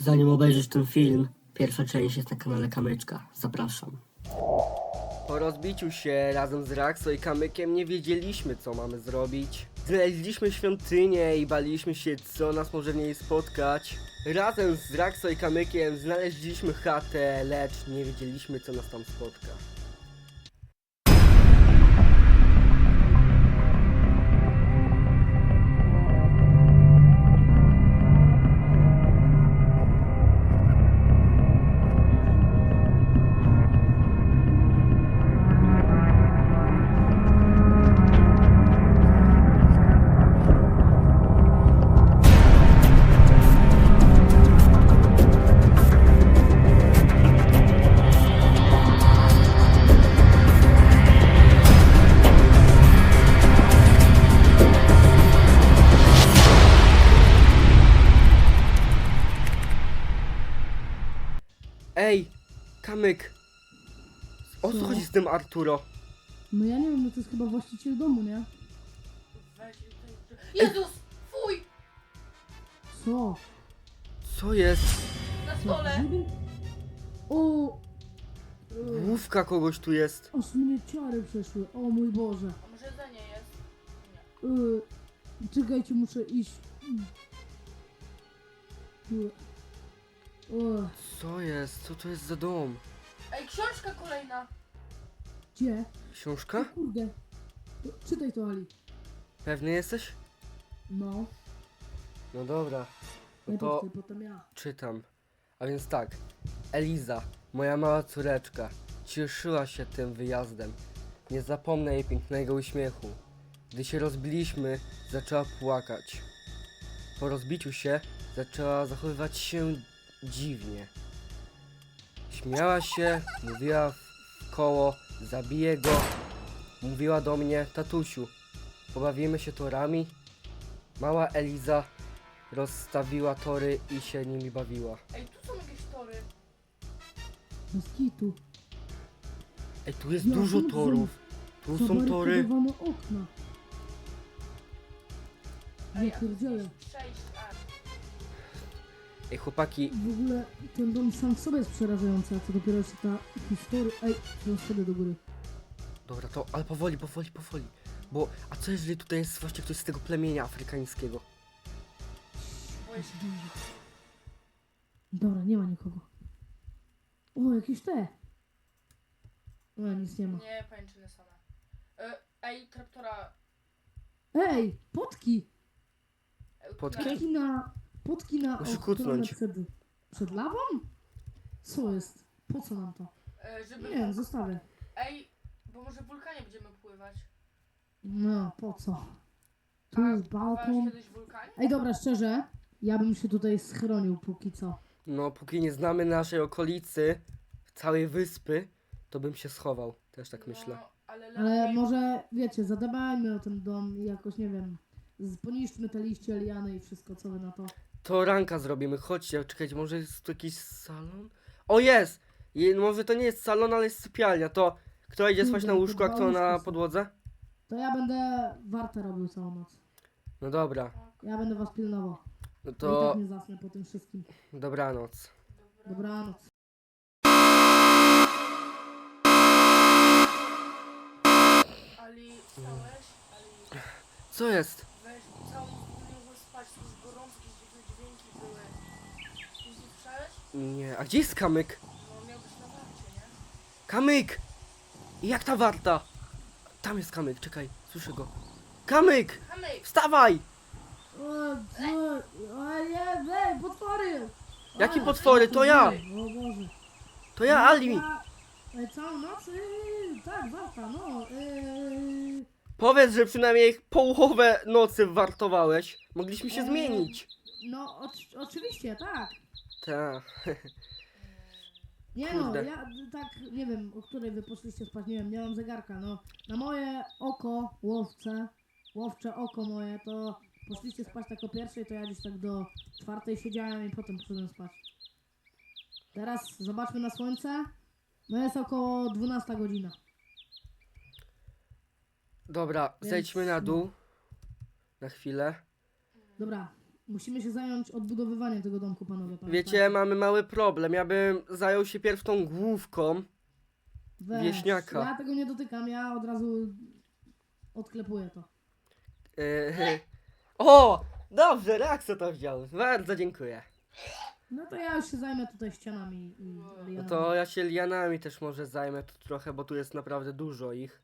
Zanim obejrzysz ten film, pierwsza część jest na kanale Kamyczka. Zapraszam. Po rozbiciu się razem z Raxo i Kamykiem nie wiedzieliśmy co mamy zrobić. Znaleźliśmy świątynię i baliśmy się co nas może w niej spotkać. Razem z Raxo i Kamykiem znaleźliśmy chatę, lecz nie wiedzieliśmy co nas tam spotka. Kamyk! O co Co? chodzi z tym Arturo? No ja nie wiem, no to jest chyba właściciel domu, nie? Jezus! Fuj! Co? Co jest? Na stole! O! Główka kogoś tu jest. Aż mnie ciary przeszły, o mój Boże. A może jedzenie jest? E, czekajcie, muszę iść. O, Co jest? Co to jest za dom? Ej, książka kolejna! gdzie? Książka? O kurde. Czytaj to, Ali. Pewny jesteś? No, No dobra. No najpierw to ty, potem ja. czytam. A więc tak. Eliza, moja mała córeczka, cieszyła się tym wyjazdem. Nie zapomnę jej pięknego uśmiechu. Gdy się rozbiliśmy, zaczęła płakać. Po rozbiciu się zaczęła zachowywać się dziwnie. Śmiała się, mówiła w koło, zabiję go. Mówiła do mnie, tatusiu, pobawimy się torami. Mała Eliza rozstawiła tory i się nimi bawiła. Ej, tu są jakieś tory. Bez kitu. Ej, tu jest Ja dużo torów. Tu są tory. Okna. Nie Ej, a tu pierdzielę. jest przejść, a... Ej, chłopaki, W ogóle ten dom sam w sobie jest przerażający, a co dopiero jeszcze ta historia... Ej, to schody do góry. dobra, to, ale powoli, powoli, powoli. Bo, a co jeżeli tutaj jest właśnie ktoś z tego plemienia afrykańskiego? Dobra, nie ma nikogo. O, jakieś te. O, nic nie ma. Nie, pajęczyny same. E, Ej, traptora... Ej, potki! e, Potki? na- Potki na... Potki na... Muszę kucnąć. Przed, przed lawą? Co jest? Po co nam to? E, żeby... Nie wiem, zostawię. Ej, bo może w wulkanie będziemy pływać. No, po co? Tu jest balkon. kiedyś w wulkanie? Ej, dobra, szczerze, ja bym się tutaj schronił póki co. No, póki nie znamy naszej okolicy, całej wyspy, to bym się schował. Też tak myślę. No, ale Ale lepiej... może, wiecie, zadbajmy o ten dom i jakoś, nie wiem, z- poniszczmy te liście, liany i wszystko, co wy na to. To ranka zrobimy, chodźcie, czekajcie, może jest tu jakiś salon? O, jest! Je, może to nie jest salon, ale jest sypialnia, to kto idzie spać na Kurde, łóżku, a to kto dwa na łóżka są. podłodze? To ja będę wartę robił całą noc. No dobra, Ja będę was pilnował. no To... to I tak nie zasnę po tym wszystkim. dobranoc. Dobranoc. Ali, wstałeś? Ali, Co jest? Nie mogłeś spać, to już gorączki, dziwne dźwięki były. Nic nie słyszałeś? Nie, a gdzie jest kamyk? No miał być na warcie, nie? Kamyk! I Jak ta warta? Tam jest kamyk, czekaj, słyszę go. Kamyk! Kamyk! Wstawaj! O, co? O nie, potwory! Jakie potwory? To ja! O Boże. To ja, Ali! Ej, Całą noc? Yy, tak, warta, no. Yy, Powiedz, że przynajmniej połowę nocy wartowałeś. Mogliśmy się Eee. zmienić. no, oczy- oczywiście, tak. Ta. Nie Kurde. no, ja tak nie wiem, o której wy poszliście spać, nie wiem, nie mam zegarka, no. Na moje oko, łowce, łowcze oko moje, to poszliście spać tak o pierwszej, to ja gdzieś tak do czwartej siedziałem i potem przyszedłem spać. Teraz zobaczmy na słońce. No jest około 12 godzina. Dobra, Więc zejdźmy na no. dół. Na chwilę. Dobra, Musimy się zająć odbudowywaniem tego domku, panowie. Wiecie, mamy mały problem. Ja bym zajął się pierw tą główką. Weź, wieśniaka. Ja tego nie dotykam, ja od razu odklepuję to. Yy, o! Dobrze, Reakcja to wziął. Bardzo dziękuję. No to ja już się zajmę tutaj ścianami i No lianami. to ja się lianami też może zajmę tu trochę, bo tu jest naprawdę dużo ich.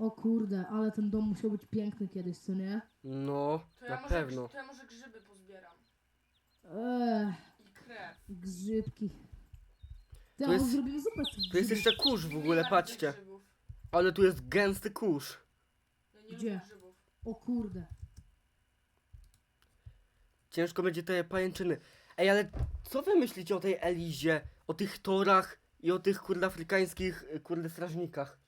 O kurde, ale ten dom musiał być piękny kiedyś, co nie? No, To ja, na może, pewno. to ja może grzyby pozbieram. Eee, I krew. grzybki. Ty, Tu jest- zrobimy zupę z Tu jest grzybów? jeszcze kurz w ogóle, patrzcie. grzybów. Ale tu jest gęsty kurz. Ja nie Gdzie? lubię grzybów. O kurde. Ciężko będzie te pajęczyny. Ej, ale co wy myślicie o tej Elizie? O tych torach i o tych kurde afrykańskich y, kurde strażnikach?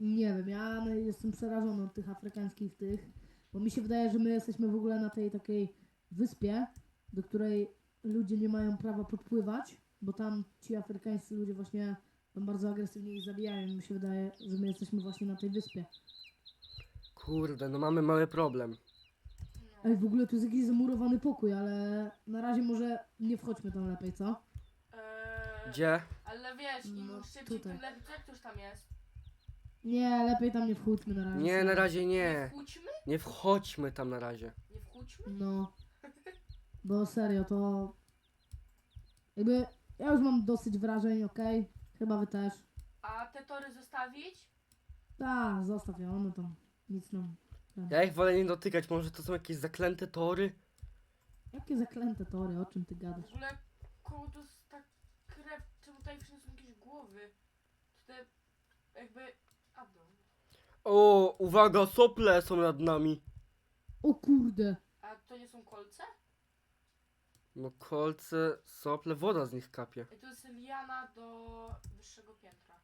Nie wiem, ja no, jestem przerażony od tych afrykańskich tych, bo mi się wydaje, że my jesteśmy w ogóle na tej takiej wyspie, do której ludzie nie mają prawa podpływać, bo tam ci afrykańscy ludzie właśnie tam bardzo agresywnie ich zabijają i mi się wydaje, że my jesteśmy właśnie na tej wyspie. Kurde, no mamy mały problem. Ej, w ogóle tu jest jakiś zamurowany pokój, ale na razie może nie wchodźmy tam lepiej, co? Eee, Gdzie? ale wiesz, im No, szybciej, tutaj. tym lepiej. Jak to już tam jest? Nie, lepiej tam nie wchódźmy na razie. Nie, na razie Nie nie. wchódźmy? Nie wchodźmy tam na razie. Nie wchódźmy? No. Bo serio, to... Jakby, ja już mam dosyć wrażeń, okej? Chyba wy też. A te tory zostawić? Tak, zostaw ją, one tam nic nam... Ja ich wolę nie dotykać, może to są jakieś zaklęte tory? Jakie zaklęte tory, o czym ty W gadasz? ogóle koło to jest tak krew, czemu tutaj wszędzie są jakieś głowy? To te jakby... O, uwaga, sople są nad nami. O kurde! A to nie są kolce? No kolce, sople, woda z nich kapie. Ej, to jest liana do wyższego piętra.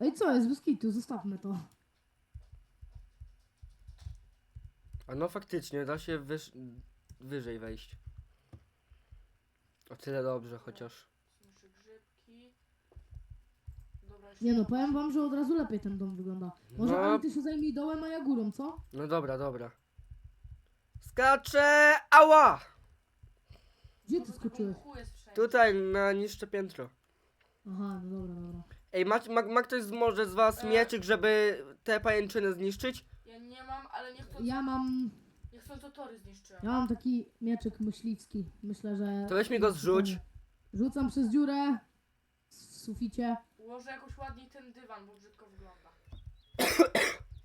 Ej, co jest? Bez kitu, zostawmy to. A no faktycznie, da się wyż... wyżej wejść. O tyle dobrze chociaż. Są jeszcze grzybki. Dobra, jeszcze Nie no, powiem wam, że od razu lepiej ten dom wygląda. Może No. Ty się zajmij dołem, a ja górą, co? No dobra, dobra. Skaczę! Ała! Gdzie ty skoczyłeś? Tutaj na niższe piętro. Aha, no dobra, dobra. Ej, ma, ma, ma ktoś z, może z was E. mieczyk, żeby te pajęczyny zniszczyć? Ja nie mam, ale niech to... Ja mam... Niech to, to tory zniszczyłem. Ja mam taki mieczyk myśliwski. Myślę, że... To weź mi go zrzuć. Rzucam przez dziurę w suficie. Ułożę jakoś ładniej ten dywan, bo brzydko wygląda.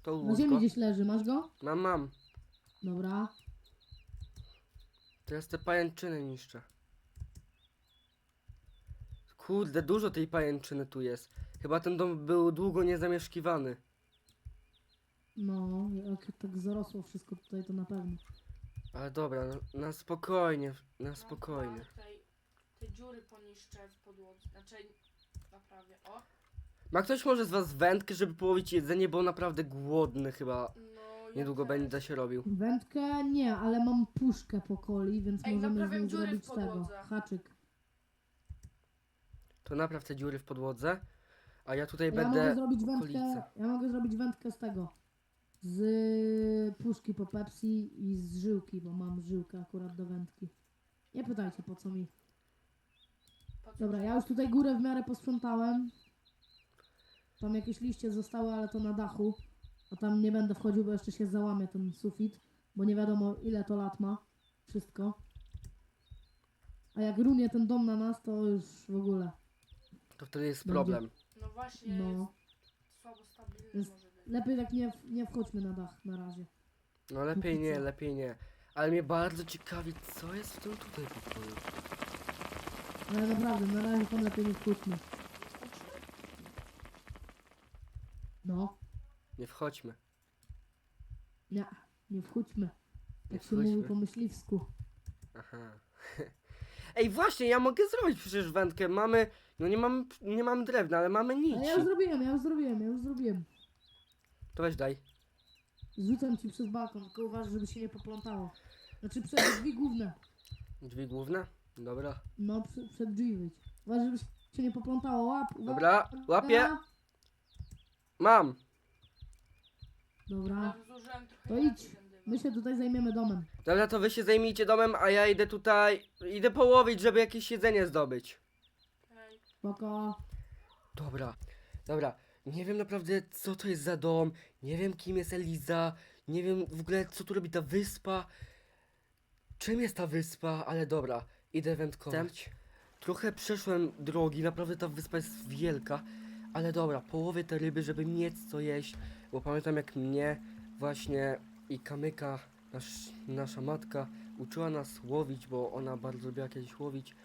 To Na ziemi łóżko. gdzieś leży, masz go? Mam, mam. Dobra. Teraz te pajęczyny niszczę. Kurde, dużo tej pajęczyny tu jest. Chyba ten dom był długo niezamieszkiwany. No, jak tak zarosło wszystko tutaj, to na pewno. Ale dobra, na, na spokojnie, na No, spokojnie. tak, Tutaj te dziury poniszczę w podłodze. Znaczy, naprawię. O, Ma ktoś może z was wędkę, żeby połowić jedzenie, bo naprawdę głodny chyba. no ja Niedługo też. będę się robił. Wędkę nie, ale mam puszkę po coli, więc Ej, możemy z naprawiam niej dziury w zrobić tego. podłodze. Haczyk. To napraw te dziury w podłodze. A ja tutaj Ja mogę będę. zrobić wędkę. okolice. Ja mogę zrobić wędkę z tego. Z puszki po Pepsi i z żyłki, bo mam żyłkę akurat do wędki. Nie pytajcie po co mi. Dobra, ja już tutaj górę w miarę posprzątałem. Tam jakieś liście zostały, ale to na dachu. A tam nie będę wchodził, bo jeszcze się załamie ten sufit. Bo nie wiadomo ile to lat ma. Wszystko. A jak runie ten dom na nas, to już w ogóle. To wtedy jest Będzie. problem. No właśnie, No. jest słabo stabilny Jest- może być. Lepiej tak nie, nie wchodźmy na dach na razie. No lepiej Póki nie, co. lepiej nie. Ale mnie bardzo ciekawi, co jest w tym tutaj pokoju. Ale naprawdę, na razie tam lepiej nie wchodźmy. No, Nie wchodźmy. nie, nie wchodźmy. Nie Tak się mówi wchodźmy. po myśliwsku. Aha. Ej, właśnie, ja mogę zrobić przecież wędkę. Mamy. No nie mam, nie mam drewna, ale mamy Ale ja już zrobiłem, ja już zrobiłem, ja już zrobiłem. To weź daj. Rzucam ci przez balkon, tylko uważaj, żeby się nie poplątało. Znaczy przed drzwi główne. Drzwi główne? Dobra. No, przed, przed drzwi wyjdź. Uważaj, żeby się nie poplątało. Łap, uwaga. Dobra, łapię. Mam. Dobra. Ja zużyłem trochę To idź. ten dywan. My się tutaj zajmiemy domem. Dobra, to wy się zajmijcie domem, a ja idę tutaj, idę połowić, żeby jakieś jedzenie zdobyć. Hej. Spoko. Dobra, dobra. Nie wiem naprawdę, co to jest za dom. Nie wiem, kim jest Eliza. Nie wiem w ogóle, co tu robi ta wyspa. Czym jest ta wyspa, ale dobra, idę wędkować. Trochę przeszłem drogi, naprawdę ta wyspa jest wielka. Ale dobra, połowię te ryby, żeby mieć co jeść. Bo pamiętam, jak mnie właśnie i Kamyka, nasz, nasza matka, uczyła nas łowić, bo ona bardzo lubiła kiedyś łowić.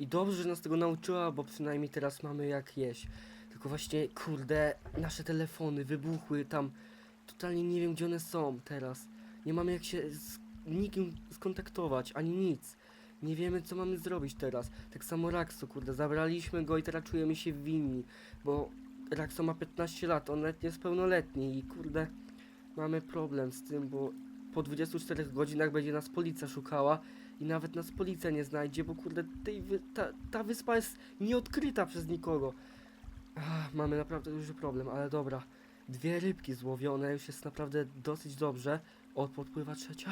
I dobrze, że nas tego nauczyła, bo przynajmniej teraz mamy jak jeść. Tylko właśnie, kurde, nasze telefony wybuchły tam. Totalnie nie wiem, gdzie one są teraz. Nie mamy jak się z nikim skontaktować, ani nic. Nie wiemy, co mamy zrobić teraz. Tak samo Raxo, kurde, zabraliśmy go i teraz czujemy się winni, bo Raxo ma 15 lat, on nawet nie jest pełnoletni i kurde, mamy problem z tym, bo po 24 godzinach będzie nas policja szukała i nawet nas policja nie znajdzie, bo kurde, tej wy ta, ta wyspa jest nieodkryta przez nikogo. Ach, mamy naprawdę duży problem, ale dobra. Dwie rybki złowione, już jest naprawdę dosyć dobrze. O, podpływa trzecia.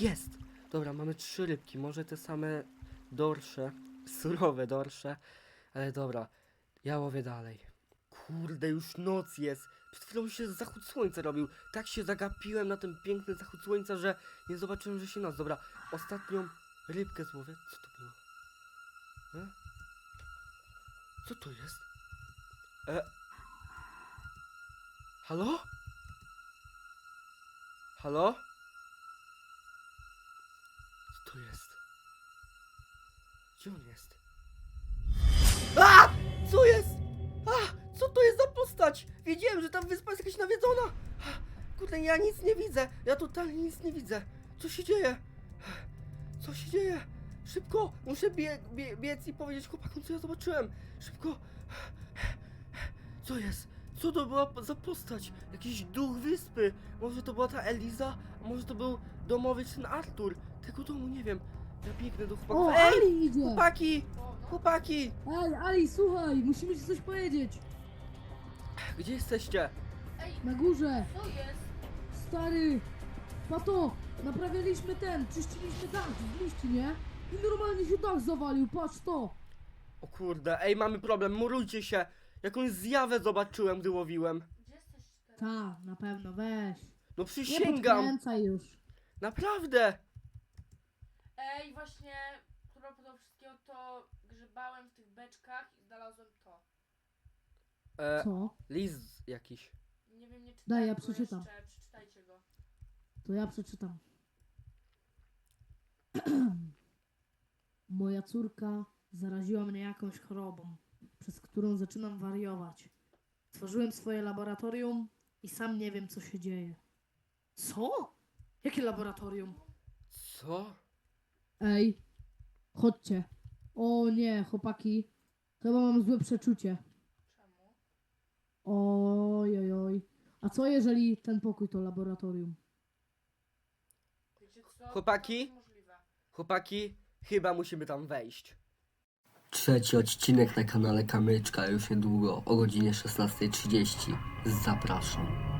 Jest! Dobra, mamy trzy rybki, może te same dorsze, surowe dorsze, ale dobra, ja łowię dalej. Kurde, już noc jest. Przed chwilą się zachód słońca robił. Tak się zagapiłem na ten piękny zachód słońca, że nie zobaczyłem, że się noc. Dobra, ostatnią rybkę złowię. Co to było? E? Co to jest? E? Halo? Halo? To jest? Gdzie on jest? A! Co jest? A! Co to jest za postać? Wiedziałem, że ta wyspa jest jakaś nawiedzona. Kurde, ja nic nie widzę. Ja totalnie nic nie widzę. Co się dzieje? Co się dzieje? Szybko! Muszę bie, bie, biec i powiedzieć chłopakom, co ja zobaczyłem. Szybko! Co jest? Co to była za postać? Jakiś duch wyspy? Może to była ta Eliza? A może to był domowy ten Artur? Tego domu nie wiem. Ja biegnę do chłopaków. O, Ej! Ali idzie! Chłopaki! Chłopaki! Ej, Ali, słuchaj, musimy ci coś powiedzieć. Gdzie jesteście? Ej, Na górze, co jest? stary, pato, naprawialiśmy ten, czyściliśmy dach z liści, nie? I normalnie się dach zawalił, patrz to. O kurde, ej, mamy problem, murujcie się! Jakąś zjawę zobaczyłem, gdy łowiłem. Gdzie jesteś teraz? Ta, na pewno, weź. No Nie przysięgam! podkręcaj już. Naprawdę! Ej, właśnie, a propos tego wszystkiego, to grzebałem w tych beczkach i znalazłem to. E, Co? list jakiś. Nie wiem, nie czytałem Daj, ja go przeczytam. Jeszcze. Przeczytajcie go. To ja przeczytam. Moja córka zaraziła mnie jakąś chorobą, przez którą zaczynam wariować. Tworzyłem swoje laboratorium i sam nie wiem, co się dzieje. Co? Jakie laboratorium? Co? Ej, chodźcie. O nie, chłopaki. Chyba mam złe przeczucie. Czemu? Oj, oj, oj. A co jeżeli ten pokój to laboratorium? Wiecie co? Chłopaki? To możliwe. Chłopaki, chyba musimy tam wejść. Trzeci odcinek na kanale Kamyczka już niedługo o godzinie 16.30. Zapraszam.